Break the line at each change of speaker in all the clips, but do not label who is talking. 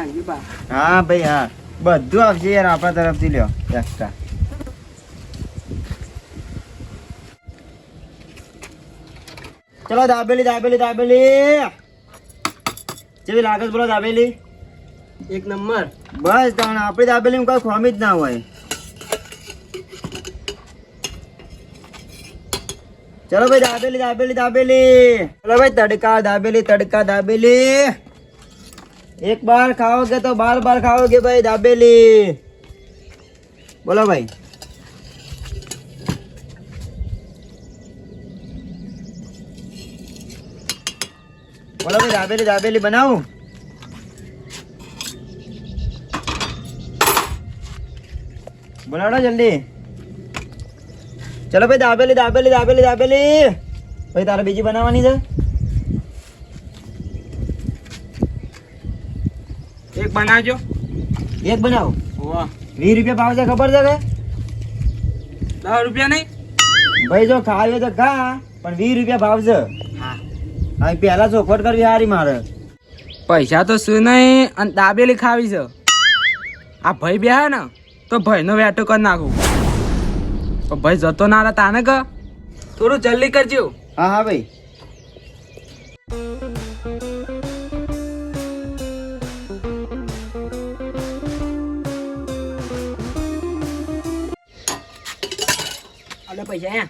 નાખજો બા.
હા ભાઈ હા. બધું આવશે યાર આપણા તરફથી લ્યો. એક્સ્ટ્રા ચલો દાબેલી દાબેલી દાબેલી. જેવી લાગે બોલો દાબેલી?
એક નંબર.
બસ તાણ આપણી દાબેલી કોઈ ખોમી જ ના હોય. ચલો ભાઈ દાબેલી દાબેલી દાબેલી. ચલો ભાઈ તડકા દાબેલી તડકા દાબેલી. એક બાર ખાઓગે તો બાર બાર ખાઓગે ભાઈ, દાબેલી. બોલો ભાઈ. બોલો ભાઈ, દાબેલી દાબેલી બનાવું? બનાડો જલ્દી. ચલો ભાઈ, દાબેલી દાબેલી દાબેલી દાબેલી. ભાઈ, તારે બીજી બનાવવાની છે?
એક બનાવજો.
એક બનાવો.
વાહ.
વીસ રૂપિયા ભાવ છે ખબર છે કે?
દસ રૂપિયા નહીં?
ભાઈ જો ખાવે તો ખા પણ વીસ રૂપિયા ભાવ છે.
હા.
પેલા ચોખવટ કરવી હારી મારે.
પૈસા તો શું નહીં અને દાબેલી ખાવી છે. આ ભાઈ બે હે ને તો ભાઈનો વેટો કરી નાખું. ભાઈ જતો ના તાને કહ થોડું જલ્દી કરજો.
હા હા ભાઈ.
પૈસા હે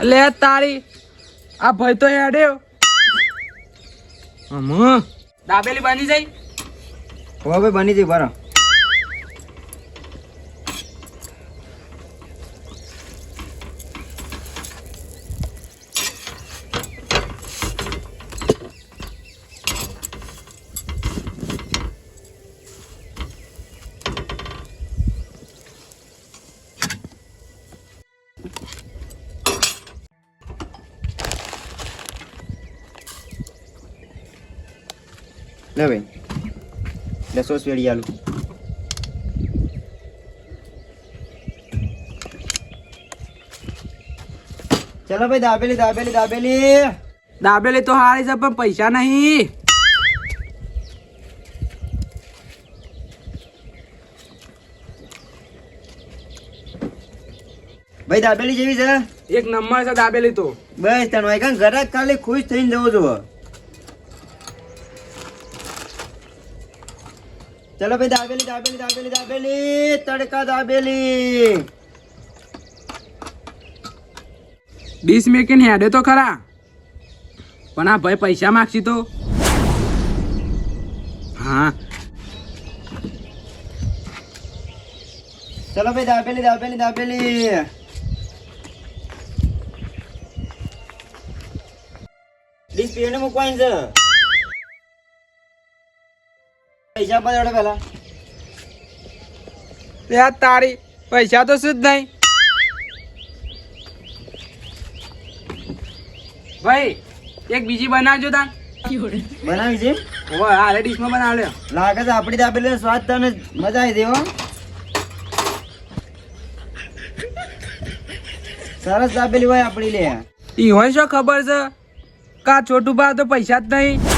લે તારી આ ભાઈ તો હેડ્યો હમ દાબેલી બની
જઈ. હવે બની જઈ બરો. લે ભાઈ સોસ આલુ ચલો ભાઈ દાબેલી દાબેલી દાબેલી
દાબેલી તો હારી છે પણ પૈસા નહીં
ભાઈ દાબેલી જેવી છે
એક નંબર છે દાબેલી તો
બસ તને ઘરે ખાલી ખુશ થઈને જવું જુઓ ચલો ભાઈ દાબેલી દાબેલી દાબેલી દાબેલી તડકા દાબેલી.
ડીશ મેકીને હેડે તો ખરા. પણ આ ભાઈ પૈસા માગશી તો? હા.
ચલો ભાઈ દાબેલી દાબેલી દાબેલી. ડીશ પીને મૂકવાની છે. પૈસા પડે પેલા.
યાર તારી પૈસા તો શું જ નહીં. ભાઈ એક બીજી બનાવજો તાન.
બનાવી છે
હવે હાલે ડીશમાં બનાવલ્યો
લાગે છે આપણી દાબેલી સ્વાદ તને મજા આવી દેવો સરસ દાબેલી હોય આપણી લે.
ઈ હોય શું ખબર છે? કા છોટું બા તો પૈસા જ નહીં.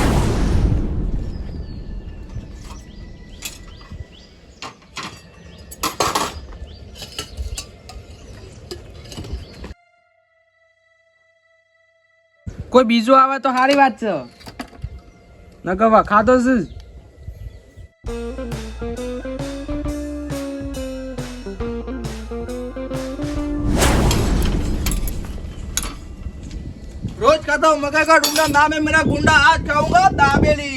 કોઈ બીજું આવે તો સારી વાત છે નકર વખાતો છે જ.
रोज खाता हूँ मकई का ढूंढा नाम है मेरा गुंडा आज खाऊंगा दाबेली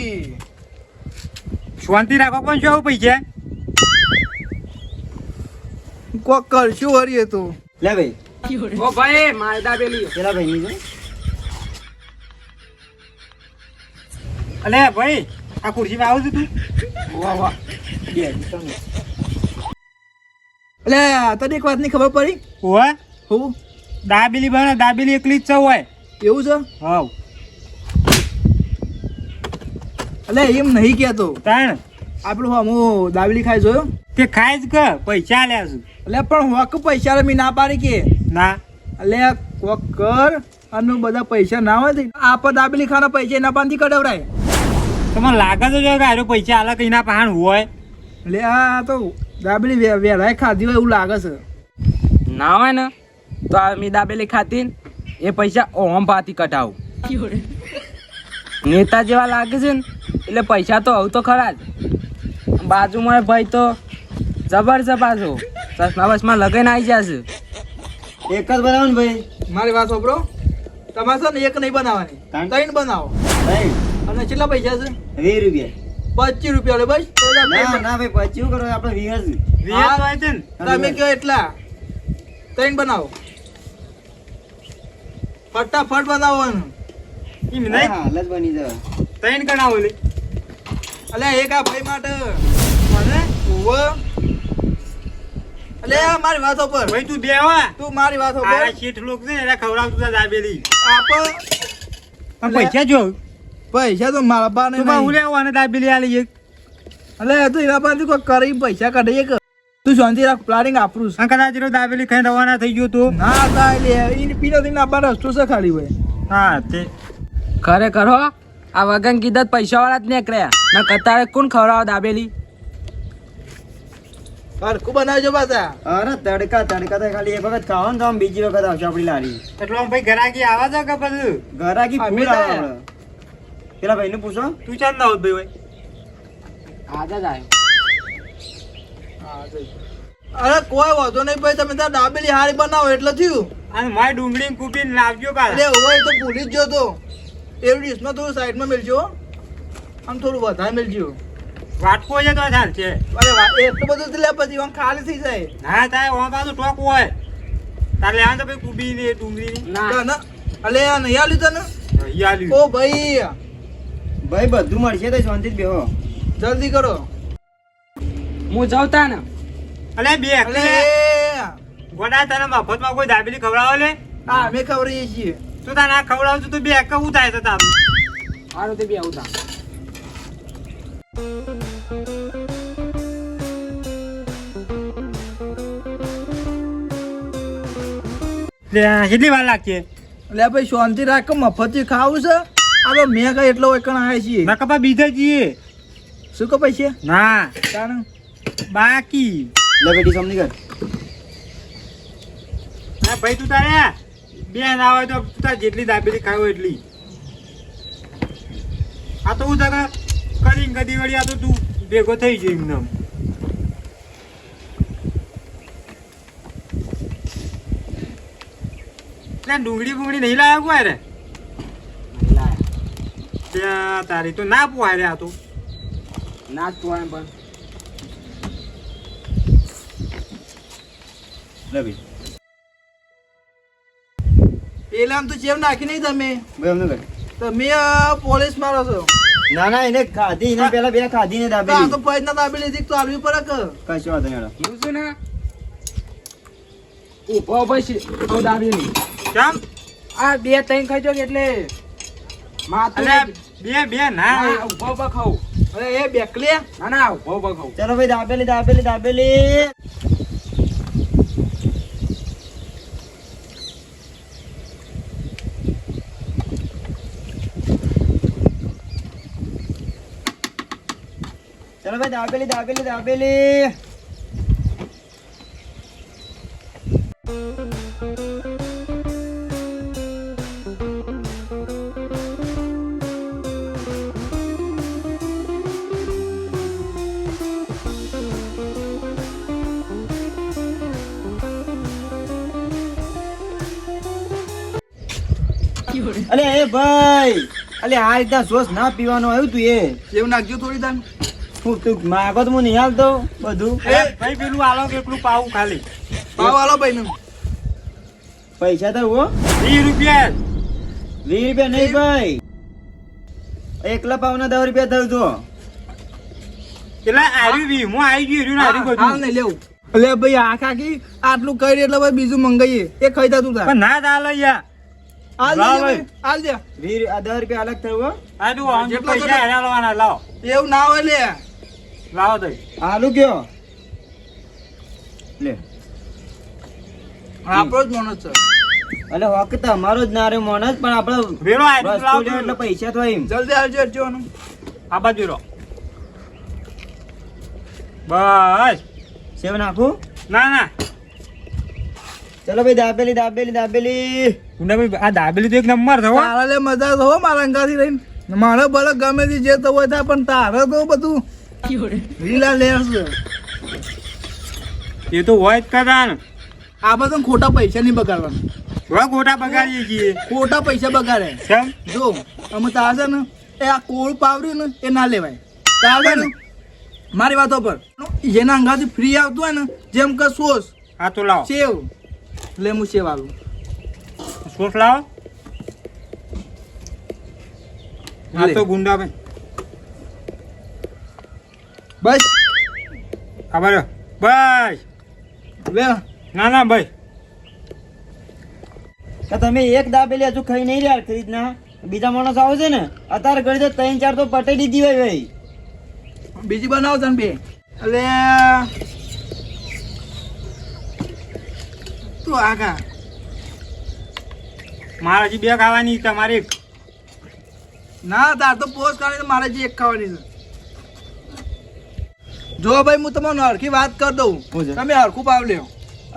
શાંતિ રાખો પણ શું આવું પૈસા
को कर शू हो रही है तू
લે ભાઈ
ઓ ભાઈ મારે દાબેલી
પેલા ભાઈ ની
અલે ભાઈ આ ખુરશીમાં આવું છું તું.
વાહ વાહ.
એટલે તને એક વાતની ખબર પડી?
ઓવે
હું?
દાબેલી બને દાબેલી એકલી જ છે હોય
એવું છે?
હાવ.
અલે એમ નહીં કહેતો
તાણ.
આપણું હું દાબેલી ખાઈ જોયો.
તે ખાય જ કે પૈસા લે છું.
એટલે પણ હોક પૈસા મેં ના પાડી કે.
ના.
એટલે કોક કર અને બધા પૈસા ના હોય તો. આપ દાબેલી ખાના પૈસા એના પાસેથી કઢવરાય.
તમને લાગે તો જો કે આરો પૈસા આલે કઈ ના પહાણ હોય?
લે આ તો દાબેલી વે- વેરાય ખાધી હોય એવું લાગે છે.
ના હોય ને તો આ મી દાબેલી ખાતી એ પૈસા ઓમ પાથી કઢાવું. નેતા જેવા લાગે છે ને એટલે પૈસા તો આવું તો ખરા જ. બાજુમાં ભાઈ તો જબર બાજુ પાછો ચશ્મા બસમાં લગાઈને આવી જશે
એક જ બનાવો ને ભાઈ.
મારી વાત સાંભળો. તમારે છે ને એક નહીં બનાવવાની.
ત્રણ?
બનાવો.
ભાઈ
કેટલા પૈસા છે?
વીસ રૂપિયા.
પચીસ રૂપિયા લે બસ. તો
ના ના ભાઈ શું કરો? આપણે વીસ જ.
વિયત હોય છે ને
તમે કયો એટલા. ત્રણ બનાવો? ફટાફટ બનાવવાનું.
એમ નહીં?
હાલ જ બની જાય
તૈન કણાવો લે
અલ્યા એક આ ભાઈ માટે. મને ઉવ્વ. અલ્યા મારી વાતો પર
ભાઈ તું દેવા.
તું મારી વાતો
આ
પર
શેઠ લોક છે ને એને ખવડાવતું તા દાબેલી.
આપો.
પૈસા જો.
પૈસા તો મારા બા ને
તું બા ઉલે આવો અને દાબેલી આલી એક?
તું એના પાસે કોઈ કરી પૈસા કાઢી એક? તું શાંતિ રાખ પ્લાનિંગ આપરું છું.
અને કદાચ એનો દાબેલી ખાઈને રવાના થઈ ગયો તું.
ના થાય લે ઈને પીલો થઈને આપવાનો રસ્તો છે ખાલી હોય
હા તે.
ખરેખર હો? આ વગન કીધા પૈસા વાળા જ નીકળ્યા. ના કતારે કોણ ખવડાવો દાબેલી?
હરખું બનાવજો પાછા.
અરે તડકા તડકા તો ખાલી એક વખત ખાઓ ને તો બીજી વખત આવશે આપણી લારી.
એટલે ભાઈ ઘરાકી આવા છે કે બધું
ઘરાકી ફૂલ આવે. પેલા ભાઈને પૂછો
તું ચાંદ ના ભાઈ
આવ્યો
અરે કોઈ વાંધો નહીં ભાઈ તમે ત્યાં ડાબેલી હારી બનાવો એટલે થયું.
અને મારી ડુંગળી કૂપીને લાવજો
કાલે. હોય તો ભૂલી જ જો તો એવી ડીશમાં થોડું સાઈડમાં મેળજો આમ થોડું વધારે મેળજો
વાટકો છે તો ચાલ છે.
અરે એટલું બધું લે પછી આમ ખાલી થઈ જાય.
ના થાય ઓમ પાછું ટોક હોય. તારે લેવાનું તો ભાઈ કૂબી ને ડુંગળી ને
ના.
અલે નહીં આલ્યું તને? ઓ ભાઈ.
ભાઈ બધું મળશે તો શાંતિથી બેહો.
જલ્દી કરો.
હું જાઉં તા ને
અલે બે
અલે.
ગોડા તને મફતમાં કોઈ દાબેલી ખવડાવો લે?
હા અમે ખવડાવીએ છીએ.
તું તને આ ખવડાવતું તો બે કહું થાય તો તારું?
મારું તે બે આવું તા
કેટલી વાર લાગશે?
એટલે ભાઈ શાંતિ રાખ કે મફતથી ખાવું છે. આ તો મેં કઈ એટલો એકણ આવ્યા છીએ.
ના કપા બીજા જઈએ
શું કહો છે?
ના.
કારણ
બાકી.
લે બેટી સમજી કર
ના ભાઈ તું તારે બે ના હોય તો તું તાર જેટલી દાબેલી ખાવ એટલી. આ તો હું તને કરી કદી વળી આ તો તું ભેગો થઈ જાય એમને ડુંગળી બુંગળી નહીં લાવ્યા કોઈ રે ત્યાં તારી તો ના પોહાય રહ્યા તું.
ના જ પોવાય પણ.
રવિ
પેલા તો જેમ નાખી નહીં તમે.
ભાઈ અમને કર
તમે પોલીસ મારો છો.
ના ના એને ખાધી એને પેલા બે ખાધી ને
તો તો
દાબેલી
ના દાબેલી હતી તો આવી પડે કે?
કશો વાંધો નહીં હેડો.
હું છું ને? ઊભો પછી હું દાબેલી.
કેમ?
આ બે ત્રણ ખાઈ જો કે એટલે?
બે બે ના.
ઊભો ઊભો
અરે એ બેકલે.
ના ના ઊભો
ચલો ભાઈ દાબેલી દાબેલી દાબેલી. ચલો ભાઈ દાબેલી દાબેલી દાબેલી. અલે એ ભાઈ અલે આ રીતના સોસ ના પીવાનો આવ્યું તું એ.
એવું નાખજો થોડી દાન.
હું તું માગો તો હું નહીં હાલતો બધું.
એ ભાઈ પેલું આલો કે પેલું પાવું ખાલી.
પાવ આલો ભાઈ નું.
પૈસા તો હો.
વીસ રૂપિયા.
વીસ રૂપિયા નહીં ભાઈ. એકલા પાવના દસ રૂપિયા થયું તો.
એટલે આર્યું વી હું આવી ગયું રહ્યું ને આર્યું બધું.
નહીં લેવું. એટલે ભાઈ આ કી આટલું કરી એટલે ભાઈ બીજું મંગાઈએ. એ ખાઈ તા તું ના
દા ના ચાલે યાર.
એવું ના હોય લે.
લાવો તો
આલુ કયો લે.
આપણો જ મોનો છે.
એટલે વખત અમારો જ ના રે મોન જ પણ આપણે
વેરો
એટલે પૈસા તો એમ.
જલ્દી આવજો
આ બાજુ રો બસ.
સેવ નાખું?
ના ના.
ચલો ભાઈ દાબેલી દાબેલી દાબેલી.
ગુંડાભાઈ આ દાબેલી તો એક નંબર થયો
તારા લે મજા તો હો મારા અંગાથી રહીને મારે ભલે ગમે તે જે થવું હોય થાય પણ તારે તો બધું લીલા લેર
એ તો હોય જ કદાન
આ બધું ખોટા પૈસા નહીં બગાડવાના.
થોડા ખોટા બગાડીએ છીએ.
ખોટા પૈસા બગાડે.
કેમ?
જો અમે તાર છે ને એ આ કોળ પાવર્યું ને એ ના લેવાય. તાર ને મારી વાતો પર. જેના અંગાથી ફ્રી આવતું હોય ને જેમ કે સોસ
હા તો લાવ.
સેવ લે હું સેવ આલું
સોસ લાવો આ
લે.
તો ગુંડાભાઈ
બસ.
આભાર. બસ.
લે.
ના ના ભાઈ.
તમે એક દાબેલી હજુ ખાઈ નહીં રહ્યા ખરીદના બીજા માણસ આવો છે ને અત્યારે ઘડી તો ત્રણ ચાર તો પટાઈ દીધી હોય ભાઈ.
બીજી બનાવો ને બે. એટલે તું આગા
મારે હજી બે ખાવાની તમારે એક.
ના તાર તો પોસ્ટ કાઢી તો મારે જે એક ખાવાની છે. જો ભાઈ હું તમને હરખી વાત કરી દઉં. તમે હરખું પાવ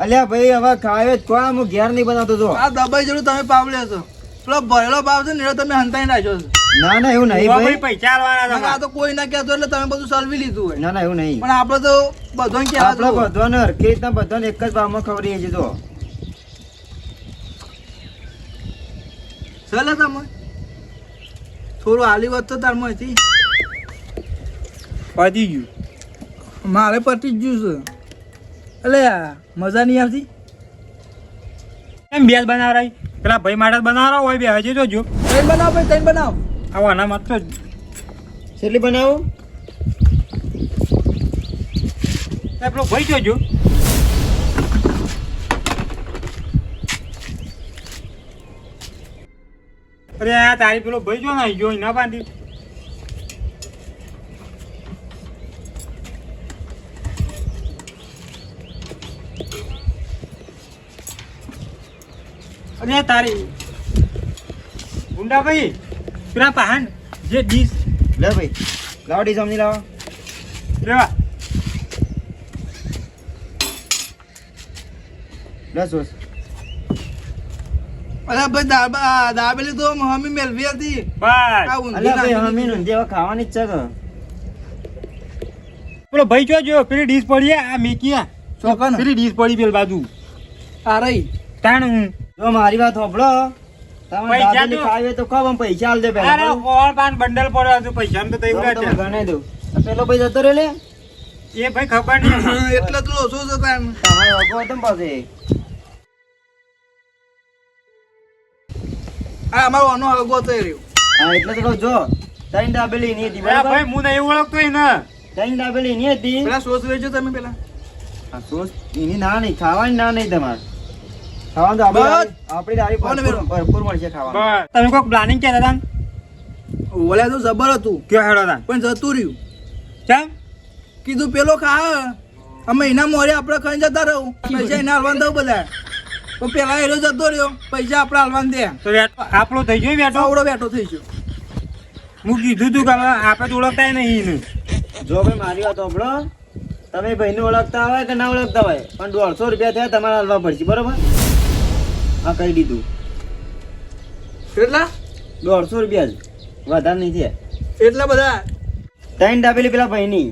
અલ્યા ભાઈ હવે ખાવે જ કોણ? હું ઘેર નહીં બનાવતો તો
આ દબાઈ જેવું તમે પાવલ્યો છો. પેલો ભરેલો પાવ છે ને તમે હંતાઈ નાખ્યો છે.
ના ના એવું નહીં
ભાઈ.
ભાઈ
પૈસા આલવાના
નકર આ તો કોઈ ના કહેતો એટલે તમે બધું સલવી લીધું હોય.
ના ના એવું નહીં.
પણ આપણે તો બધો
આપણે
બધો
ને હરખી રીતના બધો એક જ ભાવમાં ખવડીએ છીએ તો
ચાલે તમે થોડું હાલી તો તારમાં હતી
પતી ગયું.
મારે પતી જ ગયું છે. એટલે આ મજા નહીં આવતી?
એમ બેસ બનાવરાય? પેલા ભાઈ માટે બનાવરા હોય બે હજી જોજો જો
ત્રણ બનાવો ભાઈ ત્રણ બનાવો.
આવો આના જ. તો
કેટલી બનાવું.
એ પેલો ભાઈ જોજો. અરે આ તારી પેલો ભાઈ જો ને ગયો ના બાંધી. અરે તારી ગુંડા ભાઈ પેલા પહાન જે ડીશ.
લે ભાઈ લાવો ડીશ અમની લાવો.
રેવા
બસ સોસ.
અરે ભાઈ દાબા દાબેલી તો મમ્મી મેલવી હતી.
બસ.
આ
ભાઈ હમી નું જેવા ખાવાની છે કે
પેલો ભાઈ જો પેલી ડીશ પડી આ મેકીયા
ચોકન
પેલી ડીશ પડી પેલી બાજુ.
આ રહી.
તાણ
જો મારી વાત હોભળો તમે
પૈસા
દાબેલી
તો-
તો કહો પૈસા આલ દે પહેલા.
અરે
બરોબર?
પાન બંડલ પડ્યો હતું? પૈસા તો
તો
એવું છે
ગણાઈ દઉં પેલો ભાઈ જતો રહ્યો લે.
એ ભાઈ ખબર નહીં.
એટલે તો ઓછો છે
તમે વગો પાસે
આ અમારો અનો થઈ રહ્યો.
હા એટલે તો કહું જો ત્રણ ડાબેલી ની હતી
ભાઈ હું નહીં ઓળખતો ને
ત્રણ ડાબેલી ની હતી.
પેલા સોસ વેજો તમે પેલા.
આ સોસ એની ના નહીં ખાવાની ના નહીં તમારે. ખાવાનું તો આપણી
બસ.
આપણી ભરપૂર મળશે ખાવાનું.
તમે કોઈક પ્લાનિંગ કહેતા હતા?
ઓલા તો જબર હતું.
કે હેડો હતા?
પણ જતું રહ્યું.
કેમ?
કીધું પેલો ખા. અમે એના મોરે આપણે ખાઈ જતા રહું. પૈસા એના હલવાન થવું બધા પણ પેલા એનો જતો રહ્યો પૈસા આપણે હાલવાન દે.
તો આપણો થઈ ગયો બેઠો
આવડો બેઠો થઈ ગયો.
હું કીધું તું કે આપણે તો ઓળખતા નહીં
જો ભાઈ મારી વાત આપણો તમે ભાઈને ઓળખતા હોય કે ના ઓળખતા હોય પણ દોઢસો રૂપિયા થયા તમારે હાલવા પડશે બરોબર? હા કહી દીધું.
કેટલા?
દોઢસો રૂપિયા જ. વધારે નહીં થયા.
એટલા બધા?
ત્રણ ડાબેલી પેલા ભાઈની.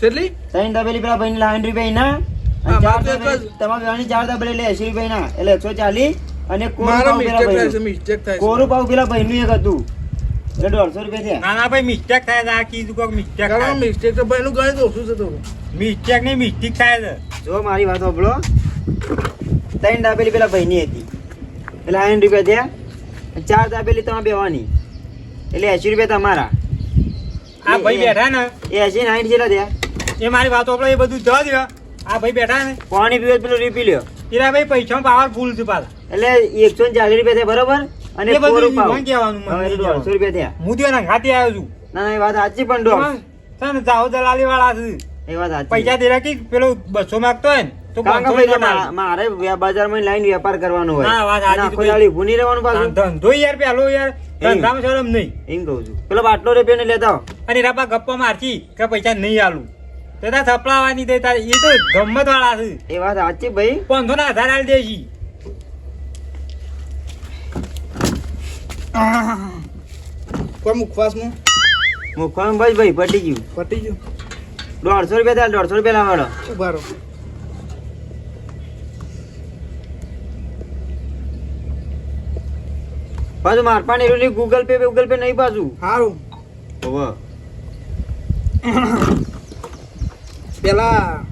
કેટલી?
ત્રણ ડાબેલી પેલા ભાઈની લાઈન રૂપિયા એના. તમારા બેવાની ચાર દાબેલી એટલે એસી રૂપિયા ના. એટલે એકસો ચાલીસ અને કોરું
મારો
પાવ પેલા
ભાઈ થાય છે
ભાઈનું.
મિસ્ટેક થાય છે.
કોરું પાવ પેલા ભાઈનું એક હતું. એટલે દોઢસો રૂપિયા થયા.
ના ના ભાઈ મિસ્ટેક થાય છે. આ કીધું કોઈક મિસ્ટેક
મિસ્ટેક તો ભાઈનું ગણિત ઓછું છે તો.
મિસ્ટેક નહીં મિસ્ટેક થાય છે.
જો મારી વાત સાંભળો. ત્રણ દાબેલી પેલા ભાઈની હતી. એટલે આઠ રૂપિયા થયા. ચાર દાબેલી તમારે બેવાની. એટલે એસી રૂપિયા તમારા.
આ ભાઈ બેઠા ને.
એસી ને જેટલા થયા.
એ મારી વાતો આપણે એ બધું જવા દે આ ભાઈ બેઠા ને
પાણી પીવે પેલું રીપી લ્યો.
એના ભાઈ પૈસા પાવરફુલ છે પાછા.
એટલે એકસો ને ચાલીસ રૂપિયા થયા બરોબર? અને
એ બધું ઈવન કહેવાનું મને
દોઢસો રૂપિયા થયા.
હું તો એના ઘાતી આવ્યો છું.
ના ના એ વાત સાચી પણ ડો
એમાં જાઓ દલાલી વાળા છે.
એ વાત સાચી.
પૈસા દેરા કે પેલો બસો માંગતો હોય ને તો.
મારે બજારમાં લાઈન વેપાર કરવાનો હોય.
હા, વાત સાચી
રહેવાનું પાછું.
ધંધો યાર પેલો યાર. ધંધામાં શરમ નહીં.
એમ કહું છું. પેલો બાટલો રૂપિયા ને લેતા.
અને રાપા ગપ્પા મારતી કે પૈસા નહીં આલું. તે તાર થપડાવાની દે તાર એ તો ગમત વાળા છે.
એ વાત સાચી ભાઈ.
પાંચસો ના હજાર આલી દેજી.
કોઈ મુખવાસમાં?
મુખવાનું ભાઈ ભાઈ પટી ગયું.
પટી ગયું?
દોઢસો રૂપિયા થાય દોઢસો રૂપિયા લાવાડો
ઉભારો
પાછું મારપાન એટલું નહીં ગૂગલ પે ગૂગલ પે નહીં પાછું.
સારું
હોવે.
પેલા.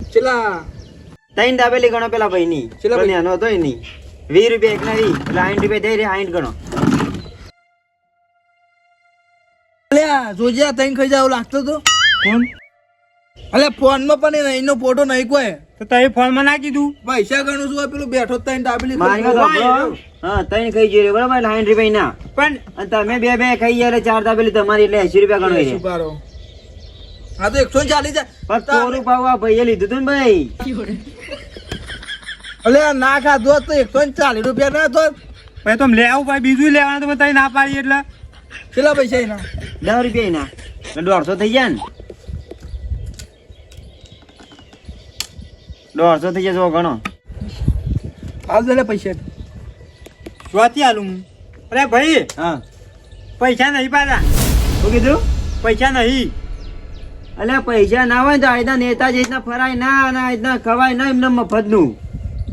ચેલા.
ત્રણ દાબેલી ગણો પેલા ભાઈ
ની
પેલો
ભાઈ?
નો હતો ની વીસ રૂપિયા એક નવી એટલે સાઠ રૂપિયા દઈ રે સાઠ ગણો.
અલ્યા જોજે તઈ ખાઈ જાવ લાગતો તો? કોણ? અલ્યા ફોનમાં પણ એનો ફોટો નહીં કોઈ
તો તમે ફોનમાં નાખી કીધું?
પૈસા ગણું છું પેલું બેઠો તઈ
દાબેલી. હા ત્રણ ખાઈ જઈએ બરાબર? એટલે સાઠ રૂપિયા ના
પણ
તમે બે બે ખાઈ ગયા એટલે ચાર દાબેલી તમારી એટલે એસી રૂપિયા ગણો
હા તો એકસો ચાલીસ
પણ કોરું ભાવ આ ભાઈએ લીધું તું ભાઈ.
અલે ના ખાધો તો એકસો ચાલીસ રૂપિયા ના તો
ભાઈ તો લેવું ભાઈ બીજું લેવાનું તો તઈ ના પાડી એટલે.
કેટલા પૈસા એના?
દસ રૂપિયા એના. દોઢસો થઈ જાય ને. દોઢસો થઈ જશે
ઘણો લે પૈસા.
જોતી આલું હું. અરે ભાઈ
હા.
પૈસા નહીં પાછા
શું કીધું?
પૈસા નહીં.
અલ્યા પૈસા ના હોય તો આજના નેતા જે રીતના ફરાય ના અને આ રીતના ખવાય ના એમને મફતનું.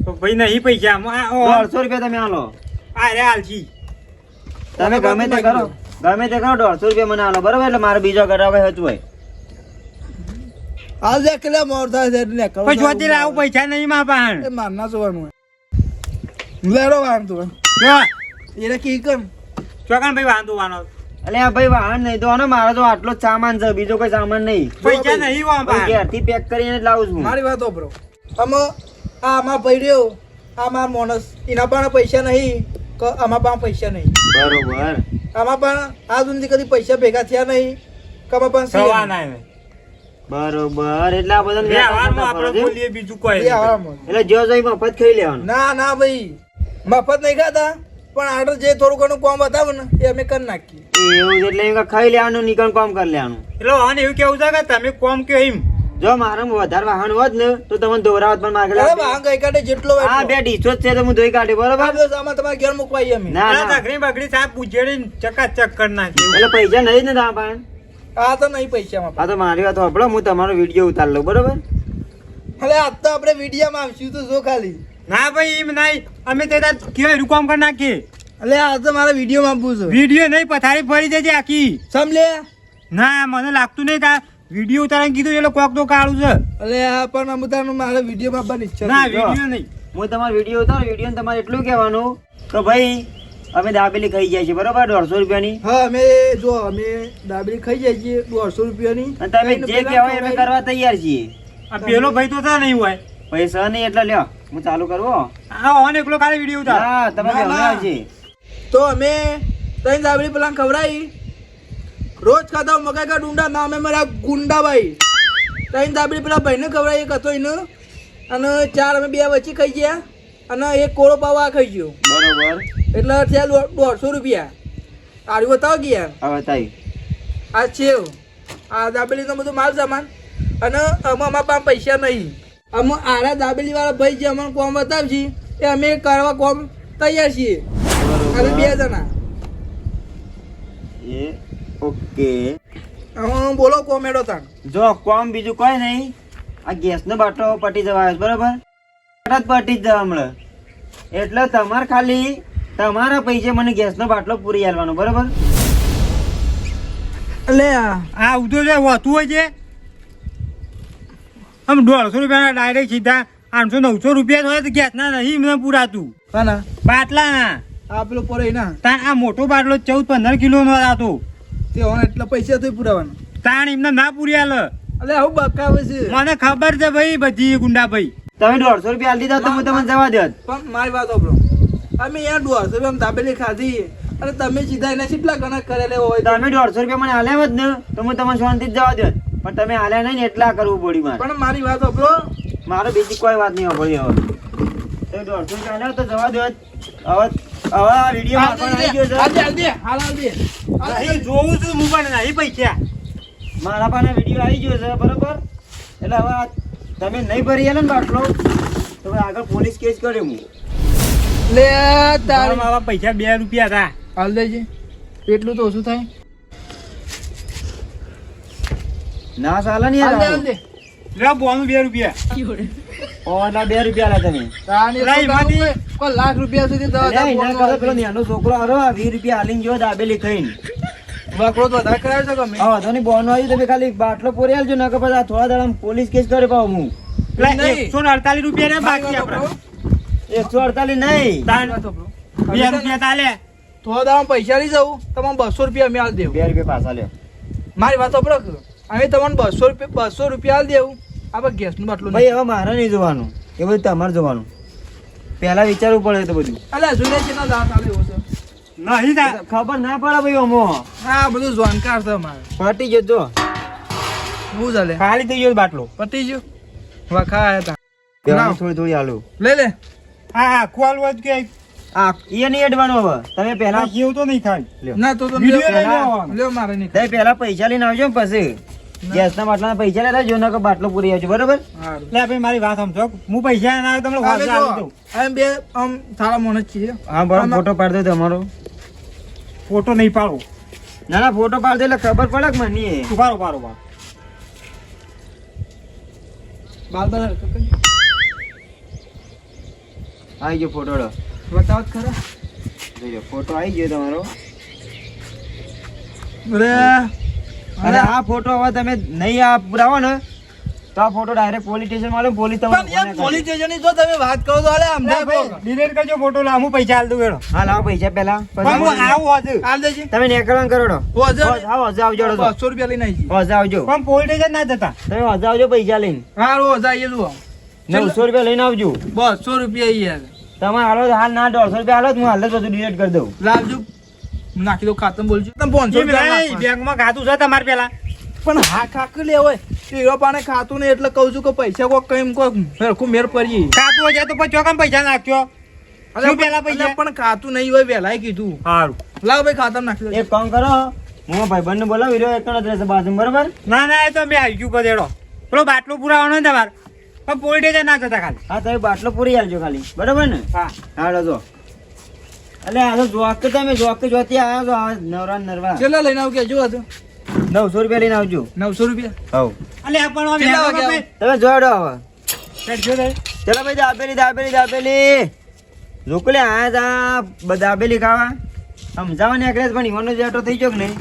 તો ભાઈ નહીં પૈસા
દોઢસો રૂપિયા તમે આલો.
આ રે આલજી
તમે ગમે તે કરો ગમે તે કરો દોઢસો રૂપિયા મને આલો બરોબર? એટલે મારે બીજો હતું હોય
હાલ દે કેટલા મોર થાય છે એટલે કરો
પછી જોતી લાવ પૈસા નહીં માં પાણ
એ મારના જોવાનું લેરો વાંધો
જો.
એને કી કમ
ચોકન ભાઈ વાંધો વાનો
આ ભાઈ વાહન નહીં તો મારો તો આટલો જ સામાન છે બીજો કોઈ સામાન નહીં.
પૈસા નહીં વા
ભાઈ. ઘેરથી પેક કરીને જ લાવું છું.
મારી વાત બ્રો આમાં આ આમાં પડ્યો આ માર મોનસ. એના પણ પૈસા નહીં કે આમાં પણ પૈસા નહીં.
બરોબર.
આમાં પણ આ સુધી કદી પૈસા ભેગા થયા નહીં કે આમાં પણ
સવા ના આવે.
બરોબર. એટલે આ બધા
વ્યવહારમાં આપણે બોલીએ બીજું કોઈ.
એટલે જો જઈ મફત ખાઈ લેવાનું.
ના ના ભાઈ. મફત નહીં ખાતા. પણ આડર જે થોડું ઘણું કામ બતાવો ને એ અમે કરી નાખીએ.
એવું એટલે એમ ખાઈ લેવાનું નીકળ કામ કરી લેવાનું.
એટલે વાહન એવું કેવું છે કે તમે કોમ કયો એમ?
જો મારે વધારે વાહન હોત ને તો તમને દોરાવત પણ માગે
અરે વાહન ગઈ કાઢે જેટલો હા.
બે ડીસો જ છે તો હું ધોઈ કાઢી બરોબર?
આમાં તમારે ઘેર મૂકવાઈ અમે
ના ના.
ઘણી બગડી સાહેબ ચકા ચકાચક કરી નાખી.
એટલે પૈસા નહીં ને તા પાસે?
આ તો નહીં પૈસામાં
આ તો મારી વાત સાંભળો હું તમારો વીડિયો ઉતાર લઉં બરોબર?
એટલે આજ તો આપણે વિડીયામાં આવશું તો જો ખાલી.
ના ભાઈ એમ નહીં. અમે તે કેવાય રૂકામ કામ કરી નાખીએ.
એટલે આ તો મારા વિડીયોમાં માં પૂછો
વીડિયો નહીં પથારી ફરી જજે આખી.
સમલે
ના મને લાગતું નહીં તા. વીડિયો ઉતારવાનું કીધું એટલે કોક તો કાળું છે.
એટલે આ પણ અમુતાનું મારે વિડીયોમાં આપવાની ઈચ્છા
ના વીડિયો નહીં.
હું તમારો વીડિયો ઉતારો વીડિયો તમારે એટલું કહેવાનું. કે ભાઈ અમે દાબેલી ખાઈ જાય છે બરોબર? દોઢસો રૂપિયાની.
હા અમે જો અમે દાબેલી ખાઈ જાય છીએ દોઢસો રૂપિયાની.
અને તમે જે કહેવાય અમે કરવા તૈયાર છીએ.
આ પેલો ભાઈ તો ત્યાં નહીં હોય.
પૈસા નહીં એટલે લ્યો હું ચાલુ કરવો
આ ઓન એકલો ખાલી વીડિયો ઉતાર.
હા તમે
ના. તો અમે ત્રણ દાબડી પેલા ખવડાવી. રોજ ખાતા મકાઈ કા ડુંડા ના અમે મારા ગુંડાભાઈ ત્રણ દાબેલી પેલા ભાઈને ખવડાવી એક હતો એને. અને ચાર અમે બે વચ્ચે ખાઈ ગયા. અને એક કોળો પાવા ખાઈ ગયો.
બરોબર.
એટલે થયા દોઢસો રૂપિયા. આડું બતાવો ગયા
હવે તાઈ
આ છે આ દાબેલીનો બધો માલ સામાન. અને અમારા પાસે પૈસા નહીં. અમે આરા દાબેલી વાળા ભાઈ જે અમને કોમ બતાવશે એ અમે કરવા કોમ તૈયાર છીએ. અમે બે જણા.
એ ઓકે.
હું બોલો કોમેડો તાણ
જો કોમ બીજું કોઈ નહીં. આ ગેસનો બાટલો પટી જવા બરાબર? તરત પટી જ જવા હમણાં. એટલે તમારે ખાલી તમારા પૈસે મને ગેસનો બાટલો પૂરી આલવાનો બરોબર?
એટલે આ
આ ઉધો જે હોતું હોય છે આમ દોઢસો રૂપિયાના ડાયરેક્ટ સીધા આઠસો નવસો રૂપિયા હોય તો ગેસના નહીં મને પૂરાતું.
કાના?
બાટલાના
આ પેલો પડે ના.
તાણ આ મોટો બાટલો ચૌદ પંદર કિલો નો હતો.
તે હોય એટલા પૈસા તો પુરાવાના.
તાણ એમને ના પૂરી આલે
એટલે હું બકાવે છે.
મને ખબર છે ભાઈ બધી ગુંડા ભાઈ
તમે દોઢસો રૂપિયા આલી દીધા તો હું તમને જવા દે.
પણ મારી વાત સાંભળો. અમે યાર દોઢસો રૂપિયા દાબેલી ખાધી. અને તમે સીધા એના કેટલા ગણા કરેલા હોય?
તમે દોઢસો રૂપિયા મને આલ્યા જ ને તો હું તમને શાંતિ જવા દે. પણ તમે હાલ્યા નહીં ને એટલા કરવું પડ્યું મારે.
પણ મારી વાત સાંભળો.
મારો બીજી કોઈ વાત નહીં સાંભળી હવે. તો દોઢસો તો જવા દો હવે હવે આ વીડિયો આવી ગયો છે.
હાલ દે. હાલ દે.
જોઉં છું હું પણ નહીં પૈસા.
મારા પાસે વીડિયો આવી ગયો છે બરોબર? એટલે હવે તમે નહીં ભરી ને બાટલો તો આગળ પોલીસ કેસ કર્યો હું.
લે
તારા મારા પૈસા બે રૂપિયા હતા.
હાલ દેજે. એટલું તો ઓછું થાય.
ના ચાલે ને યાર
લે બોનું બે રૂપિયા.
ઓના બે રૂપિયા આલ્યા તમે.
તો કોઈ- લાખ રૂપિયા સુધી દવા
પેલો નાનો છોકરો આરો વીસ રૂપિયા હાલીને જો દાબેલી ખાઈને
વકરો તો વધારે કરાવી શકો મેં?
હા વાંધો નહીં બોનો આવી તમે ખાલી બાટલો પોરી આલજો નકર પછી આ થોડા દાડા પોલીસ કેસ કરે પાવ હું.
લે
નહીં.
એકસો ને અડતાલીસ રૂપિયા ને બાકી આપણે.
એકસો અડતાલીસ નહીં.
તાન બે રૂપિયા તાલે.
થોડા દાડા પૈસા લઈ જાઉં તમારે બસો રૂપિયા અમે હાલ દેવું.
બે રૂપિયા પાછા લ્યો.
મારી વાત સાંભળો કે? અમે તમને બસો રૂપિયા બસો રૂપિયા હાલ દેવું. આપણે ગેસનું બાટલું
ભાઈ હવે મારે નહીં જોવાનું. એ બધું તમારે જોવાનું. પહેલા વિચારવું પડે તો બધું.
અલ્યા જોઈને ના દાંત આવે એવો છે.
નહીં
ખબર ના પડે ભાઈ અમો.
હા બધું જાણકાર છે અમારે.
ગયો જો.
હું ચાલે
ખાલી થઈ ગયો બાટલો.
પતી ગયો. વખા
આવ્યા
હતા.
થોડી થોડી હાલો
લે લે.
હા હા ખોલ વાત કે
આ એ નહીં અડવાનું હવે. તમે પહેલા
જેવું તો નહીં થાય.
લ્યો.
ના તો તો
લઈ લેવાનો.
લ્યો મારે નહીં
તમે પહેલા પૈસા લઈને આવજો ને પછી. ગેસના બાટલાના પૈસા લેતા જો નકર બાટલો પૂરી આવજો બરોબર?
હારું.
લે મારી વાત સમજો. હું પૈસા ના આવે તમને
અમે
આપી દઉં
અમે બે આમ સારા માણસ છીએ
હા બરાબર ફોટો પાડ દો તમારો.
ફોટો નહીં પાડો.
ના ના ફોટો પાડ દો એટલે ખબર પડે કે મને.
ઉભારો પારો પાડો
બાલ બાલ
આવી ગયો ફોટો
બતાવો ખરા.
જોજો ફોટો આવી ગયો તમારો.
અરે
અરે. આ ફોટો હવે તમે નહીં આ પુરાવો ને તો આ ફોટો ડાયરેક્ટ પોલીસ સ્ટેશનમાં પોલીસ
પણ પોલીસ સ્ટેશનની જો તમે વાત કરો તો અરે
અમને
સમજાય
કરજો ફોટો લા હું પૈસા આલ દઉં એનો
હા લાવો પૈસા પહેલા.
પણ હું આવું હતું
આલ દેજે.
તમે નેકરણ કરો તો.
ઓ હજાર
આવો હજાર આવજો તો.
બસો રૂપિયા લઈને આવજો જઈએ.
આવજો.
પણ પોલીસ સ્ટેશન ના જતા.
તમે હજાર આવજો પૈસા લઈને.
હા હજાર એ જુઓ
નવસો રૂપિયા લઈને આવજો.
બસો રૂપિયા ઈ યાર
તમે હાલો હાલ ના દોઢસો રૂપિયા હાલો હું હાલ જ બધું ડિલેટ કરી દઉં.
લાવજો. નાખી દો ખાતમ બોલજો. તમે પાંચસો
બેંકમાં ખાતું છે તમારે પેલા.
પણ હા કાક લે હોય. હીરો પાણે ખાતું ને એટલે કહું છું કે પૈસા કોક કઈ કોક સરખું મેર પડી.
ખાતું હોય તો પછી ચોકમ પૈસા નાખ્યો? પેલા પૈસા?
પણ ખાતું નહીં હોય વહેલાય કીધું.
સારું
લાવ ભાઈ ખાતમ નાખી
એક કામ કરો હું ભાઈ બંને બોલાવી રહ્યો એક જ રહેશે બાજુ બરોબર?
ના ના એ તો મેં આવી ગયું કદેડો પેલો બાટલો પુરાવાનો ને તમારે. પણ સ્ટેશન ના જતા ખાલી.
હા તમે બાટલો પૂરી આલજો ખાલી. બરાબર ને?
હા.
હાડો જો. એટલે આ તો જોક કે તમે જોક કે જોતી આવ્યા છો આ નવરા નરવા.
કેટલા લઈને આવું કેજો હતું
નવસો રૂપિયા લઈને આવજો.
નવસો રૂપિયા?
હવ.
અલે આ પણ
તમે જોડો હવે. ચલો ભાઈ દાબેલી દાબેલી દાબેલી. જોકલે આયા તા દાબેલી ખાવા. સમજાવવાની છે પણ ઈવાનો જેટો થઈ ગયો કે નહીં?